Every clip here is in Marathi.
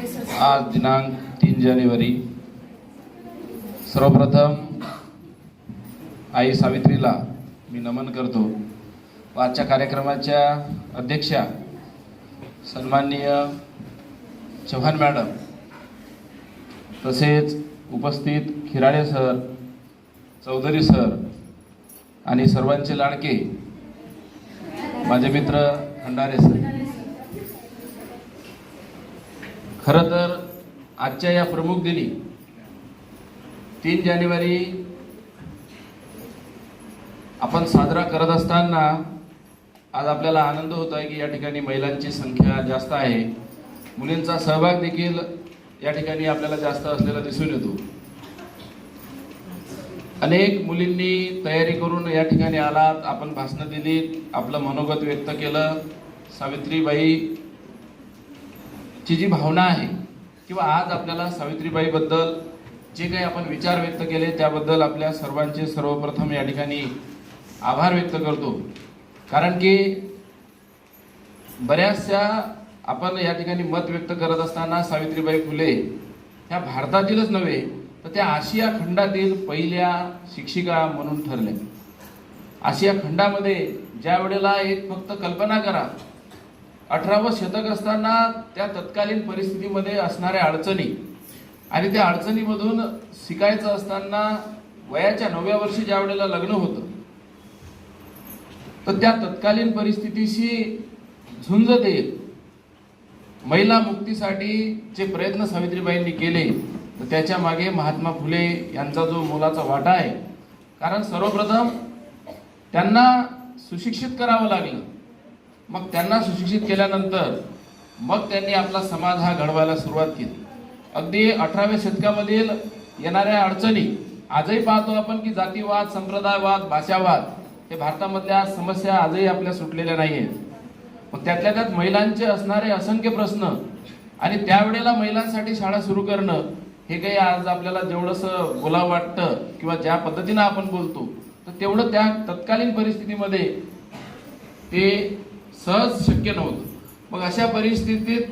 आज दिनांक तीन जानेवारी. सर्वप्रथम आई सावित्रीला मी नमन करतो. व आजच्या कार्यक्रमाच्या अध्यक्षा सन्माननीय चव्हाण मॅडम तसेच उपस्थित खिराडे सर चौधरी सर आणि सर्वांचे लाडके माझे मित्र खंडारे सर. खरं तर आजच्या या प्रमुख दिनी तीन जानेवारी आपण साजरा करत असताना आज आपल्याला आनंद होत आहे की या ठिकाणी महिलांची संख्या जास्त आहे. मुलींचा सहभाग देखील या ठिकाणी आपल्याला जास्त असलेला दिसून येतो. अनेक मुलींनी तयारी करून या ठिकाणी आलात. आपण भाषणं दिलीत. आपलं मनोगत व्यक्त केलं. सावित्रीबाई ची जी भावना आहे किंवा आज आपल्याला सावित्रीबाईबद्दल जे काही आपण विचार व्यक्त केले त्याबद्दल आपल्या सर्वांचे सर्वप्रथम या ठिकाणी आभार व्यक्त करतो. कारण की बऱ्याचशा आपण या ठिकाणी मत व्यक्त करत असताना सावित्रीबाई फुले ह्या भारतातीलच नव्हे तर त्या आशिया खंडातील पहिल्या शिक्षिका म्हणून ठरल्या. आशिया खंडामध्ये ज्या वेळेला एक फक्त कल्पना करा अठरावं शतक असताना त्या तत्कालीन परिस्थितीमध्ये असणाऱ्या अडचणी आणि त्या अडचणीमधून शिकायचं असताना वयाच्या नवव्या वर्षी ज्या वेळेला लग्न होतं तर त्या तत्कालीन परिस्थितीशी झुंज देत महिला मुक्तीसाठी जे प्रयत्न सावित्रीबाईंनी केले तर त्याच्यामागे महात्मा फुले यांचा जो मोलाचा वाटा आहे कारण सर्वप्रथम त्यांना सुशिक्षित करावं लागलं. मग त्यांना सुशिक्षित केल्यानंतर मग त्यांनी आपला समाज हा घडवायला सुरुवात केली. अगदी अठराव्या शतकामधील येणाऱ्या अडचणी आजही पाहतो आपण की जातीवाद संप्रदायवाद भाषावाद हे भारतामधल्या समस्या आजही आपल्या सुटलेल्या नाही आहेत मग त्यातल्या त्यात महिलांचे असणारे असंख्य प्रश्न आणि त्यावेळेला महिलांसाठी शाळा सुरू करणं हे काही आज आपल्याला जेवढंसं बोलावं वाटतं किंवा ज्या पद्धतीनं आपण बोलतो तर तेवढं त्या तत्कालीन परिस्थितीमध्ये ते सहज शक्य नव्हतं. मग अशा परिस्थितीत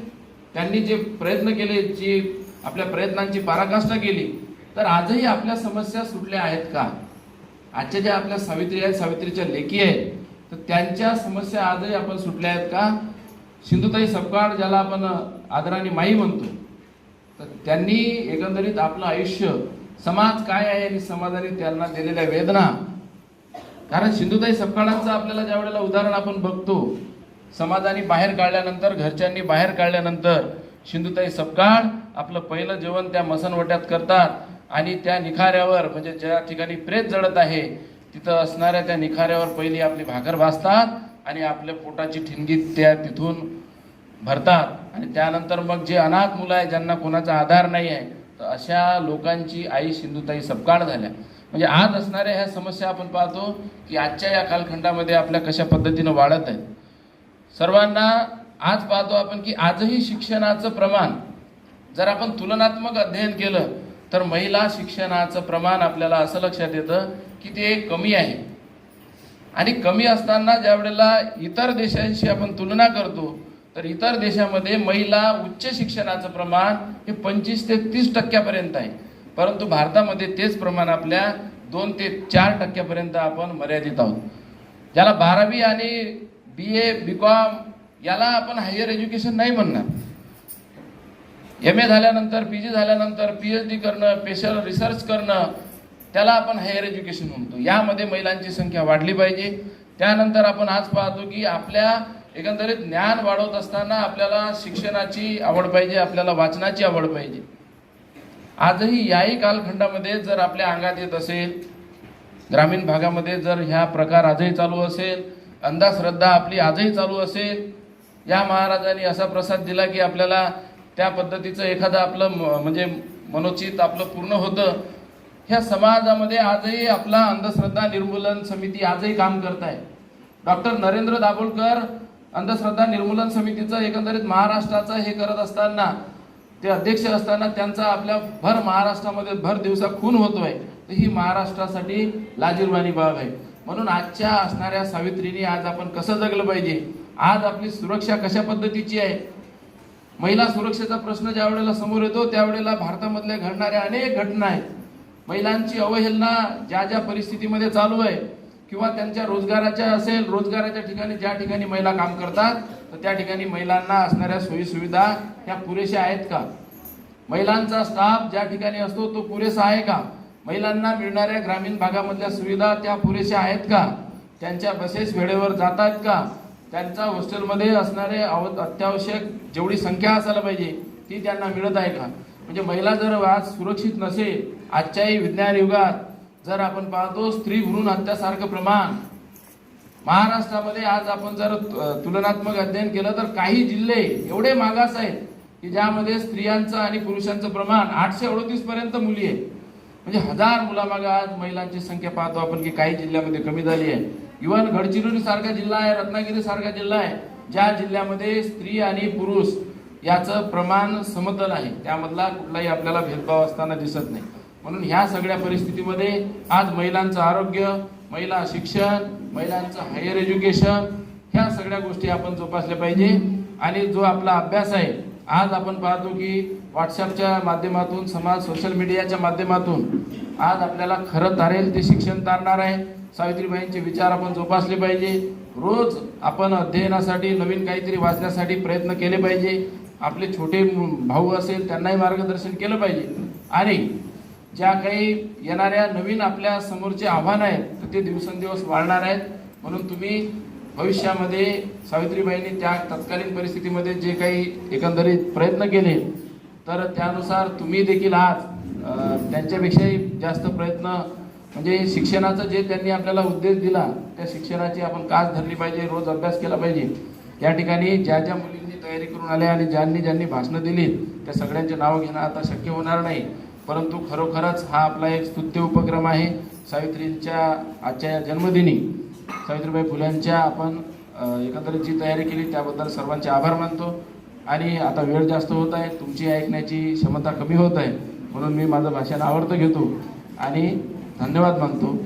त्यांनी जे प्रयत्न केले जी आपल्या प्रयत्नांची पराकाष्ठा केली तर आजही आपल्या समस्या सुटल्या आहेत का? आजच्या ज्या आपल्या सावित्री आहेत सावित्रीच्या लेखी आहेत तर त्यांच्या समस्या आजही आपण सुटल्या आहेत का? सिंधुताई सपकाळ ज्याला आपण आदराने माई म्हणतो तर त्यांनी एकंदरीत आपलं आयुष्य समाज काय आहे आणि समाजाने त्यांना दिलेल्या वेदना? कारण सिंधुताई सपकाळांचं आपल्याला ज्या वेळेला उदाहरण आपण बघतो समाजाने बाहेर काढल्यानंतर घरच्यांनी बाहेर काढल्यानंतर सिंधुताई सपकाळ आपलं पहिलं जेवण त्या मसनवट्यात करतात आणि त्या निखाऱ्यावर म्हणजे ज्या ठिकाणी प्रेत जळत आहे तिथं असणाऱ्या त्या निखाऱ्यावर पहिली आपली भाकर भाजतात आणि आपल्या पोटाची ठिणगी त्या तिथून भरतात. आणि त्यानंतर मग जे अनाथ मुलं आहे ज्यांना कोणाचा आधार नाही आहे तर अशा लोकांची आई सिंधुताई सपकाळ झाल्या. म्हणजे आज असणाऱ्या ह्या समस्या आपण पाहतो की आजच्या या कालखंडामध्ये आपल्या कशा पद्धतीनं वाढत आहेत. सर्वांना आज पाहतो आपण की आजही शिक्षणाचं प्रमाण जर आपण तुलनात्मक अध्ययन केलं तर महिला शिक्षणाचं प्रमाण आपल्याला असं लक्षात येतं की ते कमी आहे. आणि कमी असताना ज्या वेळेला इतर देशांशी आपण तुलना करतो तर इतर देशामध्ये महिला उच्च शिक्षणाचं प्रमाण हे पंचवीस ते तीस टक्क्यापर्यंत आहे. परंतु भारतामध्ये तेच प्रमाण आपल्या दोन ते चार टक्क्यापर्यंत आपण मर्यादित आहोत. ज्याला बारावी आणि बी ए बी कॉम याला आपण हायर एज्युकेशन नाही म्हणणार. एम ए झाल्यानंतर पी जी झाल्यानंतर पी एच डी करणं स्पेशल रिसर्च करणं त्याला आपण हायर एज्युकेशन म्हणतो. यामध्ये महिलांची संख्या वाढली पाहिजे. त्यानंतर आपण आज पाहतो की आपल्या एकंदरीत ज्ञान वाढवत असताना आपल्याला शिक्षणाची आवड पाहिजे आपल्याला वाचनाची आवड पाहिजे. आजही याही कालखंडामध्ये जर आपल्या अंगात येत असेल ग्रामीण भागामध्ये जर ह्या प्रकार आजही चालू असेल अंधश्रद्धा आपली आजही चालू असेल. या महाराजांनी असा प्रसाद दिला की आपल्याला त्या पद्धतीचं एखादं आपलं म- म्हणजे मनोचित आपलं पूर्ण होतं. ह्या समाजामध्ये आजही आपला अंधश्रद्धा निर्मूलन समिती आजही काम करत आहे डॉक्टर नरेंद्र दाभोलकर अंधश्रद्धा निर्मूलन समितीचं एकंदरीत महाराष्ट्राचं हे करत असताना ते अध्यक्ष असताना त्यांचा आपल्या भर महाराष्ट्रामध्ये भर दिवसा खून होतोय. तर ही महाराष्ट्रासाठी लाजीरवाणी बाब आहे. म्हणून आजच्या असणाऱ्या सावित्रीने आज आपण कसं जगलं पाहिजे? आज आपली सुरक्षा कशा पद्धतीची आहे? महिला सुरक्षेचा प्रश्न ज्या वेळेला समोर येतो त्यावेळेला भारतामधल्या घडणाऱ्या अनेक घटना आहेत. महिलांची अवहेलना ज्या ज्या परिस्थितीमध्ये चालू आहे किंवा त्यांच्या रोजगाराच्या असेल रोजगाराच्या ठिकाणी ज्या ठिकाणी महिला काम करतात तर त्या ठिकाणी महिलांना असणाऱ्या सोयीसुविधा ह्या पुरेशा आहेत का? महिलांचा स्टाफ ज्या ठिकाणी असतो तो पुरेसा आहे का? महिलांना मिळणाऱ्या ग्रामीण भागामधल्या सुविधा त्या पुरेशा आहेत का? त्यांच्या बसेस वेळेवर जात आहेत का? त्यांचा हॉस्टेलमध्ये असणारे अव अत्यावश्यक जेवढी संख्या असायला पाहिजे ती त्यांना मिळत आहे का? म्हणजे महिला जर आज सुरक्षित नसेल आजच्याही विज्ञान युगात जर आपण पाहतो स्त्री भ्रूण हत्यासारखं प्रमाण महाराष्ट्रामध्ये आज आपण जर तुलनात्मक अध्ययन केलं तर काही जिल्हे एवढे मागास आहेत की ज्यामध्ये स्त्रियांचं आणि पुरुषांचं प्रमाण आठशे अडोतीस पर्यंत मुली आहे म्हणजे हजार मुलामागे आज महिलांची संख्या पाहतो आपण की काही जिल्ह्यामध्ये कमी झाली आहे. इव्हन गडचिरोली सारखा जिल्हा आहे रत्नागिरी सारखा जिल्हा आहे ज्या जिल्ह्यामध्ये स्त्री आणि पुरुष याचं प्रमाण समतल आहे. त्यामधला कुठलाही आपल्याला भेदभाव असताना दिसत नाही. म्हणून ह्या सगळ्या परिस्थितीमध्ये आज महिलांचं आरोग्य महिला शिक्षण महिलांचं हायर एज्युकेशन ह्या सगळ्या गोष्टी आपण जोपासल्या पाहिजे. आणि जो आपला अभ्यास आहे आज आपण पाहतो की व्हॉट्सअपच्या माध्यमातून समाज सोशल मीडियाच्या माध्यमातून आज आपल्याला खरं तारेल ते शिक्षण तारणार आहे. सावित्रीबाईंचे विचार आपण जोपासले पाहिजे. रोज आपण अध्ययनासाठी नवीन काहीतरी वाचण्यासाठी प्रयत्न केले पाहिजे. आपले छोटे भाऊ असेल त्यांनाही मार्गदर्शन केलं पाहिजे. आणि ज्या काही येणाऱ्या नवीन आपल्या समोरचे आव्हान आहेत तर ते दिवसेंदिवस वाढणार आहेत. म्हणून तुम्ही भविष्यामध्ये सावित्रीबाईंनी त्या तत्कालीन परिस्थितीमध्ये जे काही एकंदरीत प्रयत्न केले तर त्यानुसार तुम्ही देखील आज त्यांच्यापेक्षाही जास्त प्रयत्न म्हणजे शिक्षणाचं जे त्यांनी आपल्याला उद्देश दिला त्या शिक्षणाची आपण कास धरली पाहिजे रोज अभ्यास केला पाहिजे. या ठिकाणी ज्या ज्या मुलींनी तयारी करून आल्या आणि ज्यांनी ज्यांनी भाषणं दिली त्या सगळ्यांचे नाव घेणं आता शक्य होणार नाही. परंतु खरोखरच हा आपला एक स्तुत्य उपक्रम आहे. सावित्रींच्या आजच्या या जन्मदिनी सावित्रीबाई फुल्यांच्या आपण एकंदरीत जी तयारी केली त्याबद्दल सर्वांचे आभार मानतो. आणि आता वेळ जास्त होत आहे तुमची ऐकण्याची क्षमता कमी होत आहे म्हणून मी माझं भाषण आवडतं घेतो. आणि धन्यवाद मानतो.